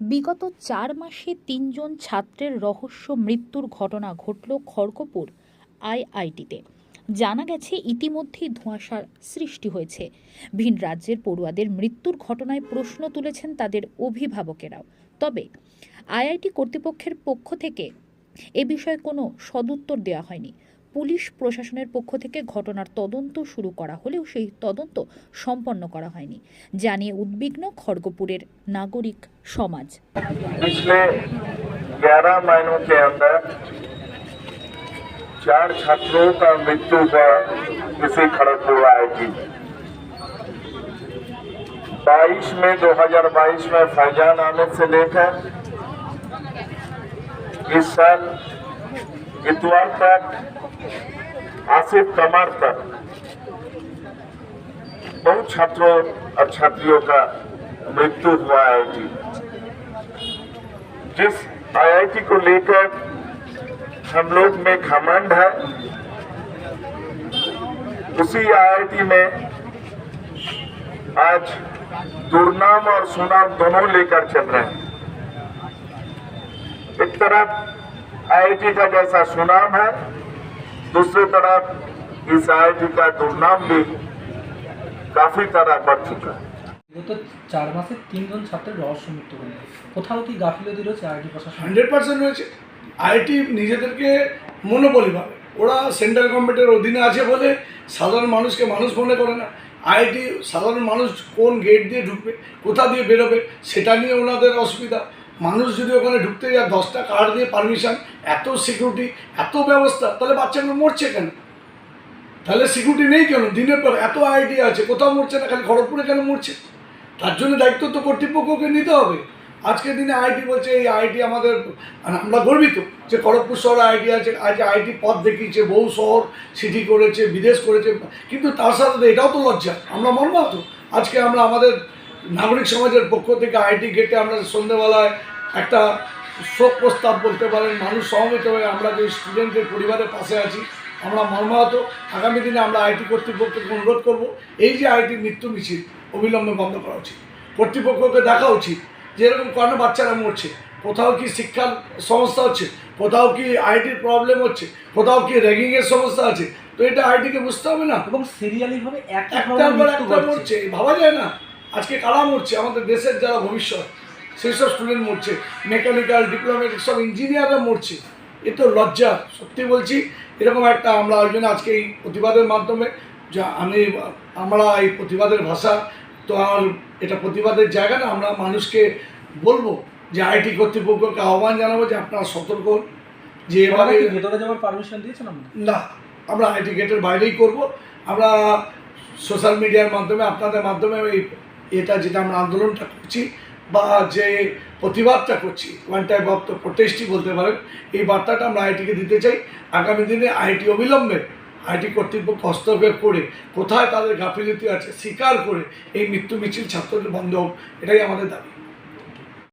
বিগত চার মাসে তিনজন ছাত্রের রহস্য মৃত্যুর ঘটনা ঘটল খড়গপুর আইআইটিতে। জানা গেছে, ইতিমধ্যেই ধোঁয়াশার সৃষ্টি হয়েছে। ভিন রাজ্যের পড়ুয়াদের মৃত্যুর ঘটনায় প্রশ্ন তুলেছেন তাদের অভিভাবকেরাও। তবে আইআইটি কর্তৃপক্ষের পক্ষ থেকে এ বিষয়ে কোনো সদুত্তর দেওয়া হয়নি। পুলিশ প্রশাসনের পক্ষ থেকে ঘটনার তদন্ত শুরু করা হলেও সেই তদন্ত সম্পন্ন করা হয়নি জানিয়ে উদ্বিগ্ন খড়গপুরের নাগরিক সমাজ पिछले 11 महीनों के अंदर चार छात्रों का मृत्यु हुआ इसी खड़गपुर आईटी 22 में 2022 में फैजान आमिर से लेकर इस साल इतवार तक आसिफ कमर तक बहुत छात्रों और छात्रियों का मृत्यु हुआ जी जिस आईआईटी को लेकर हम लोग में घमंड है, उसी आईआईटी में आज दुर्नाम और सुनाम दोनों लेकर चल रहे हैं। एक तरफ़ आईआईटी का जैसा सुनाम है दूसरी तरफ इस आईआईटी का दुर्नाम भी काफी तरह बढ़ चुका है গত চার মাসে তিনজন ছাত্রের রহস্য মৃত্যু হল কোথাও কি গাফিলতি রয়েছে আইটি প্রশাসন হান্ড্রেড পার্সেন্ট রয়েছে আইআইটি নিজেদেরকে মনোবলি ভাবে ওরা সেন্ট্রাল গভর্নমেন্টের অধীনে আছে বলে সাধারণ মানুষকে মানুষ মনে করে না আইআইটি সাধারণ মানুষ কোন গেট দিয়ে ঢুকবে কোথা দিয়ে বেরোবে সেটা নিয়ে ওনাদের অসুবিধা মানুষ যদি ওখানে ঢুকতে যায়, দশটা কার্ড দিয়ে পারমিশন এত সিকিউরিটি এত ব্যবস্থা, তাহলে বাচ্চাগুলো মরছে কেন? তাহলে সিকিউরিটি নেই কেন? দিনের পর এত আইআইটি আছে, কোথাও মরছে না, খালি খড়গপুরে কেন মরছে? তার জন্য দায়িত্ব তো কর্তৃপক্ষকে নিতে হবে। আজকের দিনে আইটি বলছে, এই আইটি আমাদের আর আমরা গর্বিত যে খড়গপুর শহরে আইটি আছে, আজ আইটি পথ দেখিয়েছে, বহু শহর সিটি করেছে, বিদেশ করেছে, কিন্তু তার সাথে এটাও তো লজ্জা, আমরা মর্মাহত। আজকে আমরা আমাদের নাগরিক সমাজের পক্ষ থেকে আইটি গেটে আমরা সন্ধ্যেবেলায় একটা শোক প্রস্তাব বলতে পারেন মানুষ সমবেত হয়ে আমরা যে স্টুডেন্টের পরিবারের পাশে আছি আমরা মর্মাহত। আগামী দিনে আমরা আইটি কর্তৃপক্ষকে অনুরোধ করব এই যে আইটি মৃত্যু মিছিল অবিলম্বে বন্ধ করা উচিত। কর্তৃপক্ষকে দেখা উচিত যে এরকম কেন বাচ্চারা মরছে? কোথাও কি শিক্ষার সমস্যা হচ্ছে? কোথাও কি আইটির প্রবলেম হচ্ছে? কোথাও কি র্যাগিংয়ের সমস্যা আছে? তো এটা আইটিকে বুঝতে হবে না। এবং সিরিয়ালি ভাবে একই একটার পর একটা মরছে ভাবা যায় না। আজকে কারা মরছে? আমাদের দেশের যারা ভবিষ্যৎ সেই সব স্টুডেন্ট মরছে মেকানিক্যাল ডিপ্লোমেটিক সব ইঞ্জিনিয়াররা মরছে। এ তো লজ্জা সত্যি বলছি। এরকম একটা আমরা ওই জন্য আজকে এই প্রতিবাদের মাধ্যমে যা আমি আমরা এই প্রতিবাদের ভাষা তো আর এটা প্রতিবাদের জায়গা না আমরা মানুষকে বলব যে আইটি কর্তৃপক্ষকে আহ্বান জানাব যে আপনারা সতর্ক হন যে এভাবে ভেতরে যাওয়ার পারমিশন দিয়েছেন আমরা না আমরা আইটি গেটের বাইরেই করব। আমরা সোশ্যাল মিডিয়ার মাধ্যমে আপনাদের মাধ্যমে এই এটা যেটা আমরা আন্দোলনটা করছি বা যে প্রতিবাদটা করছি ওয়ান টাইম অফ দ্য প্রোটেস্টই বলতে পারেন, এই বার্তাটা আমরা আইটিকে দিতে চাই। আগামী দিনে আইটি অবিলম্বে আইটি কর্তৃপক্ষ হস্তক্ষেপ করে কোথায় তাদের গাফিলতি আছে, স্বীকার করে এই মৃত্যু মিছিল ছাত্রদের বন্ধ হোক, এটাই আমাদের দাবি।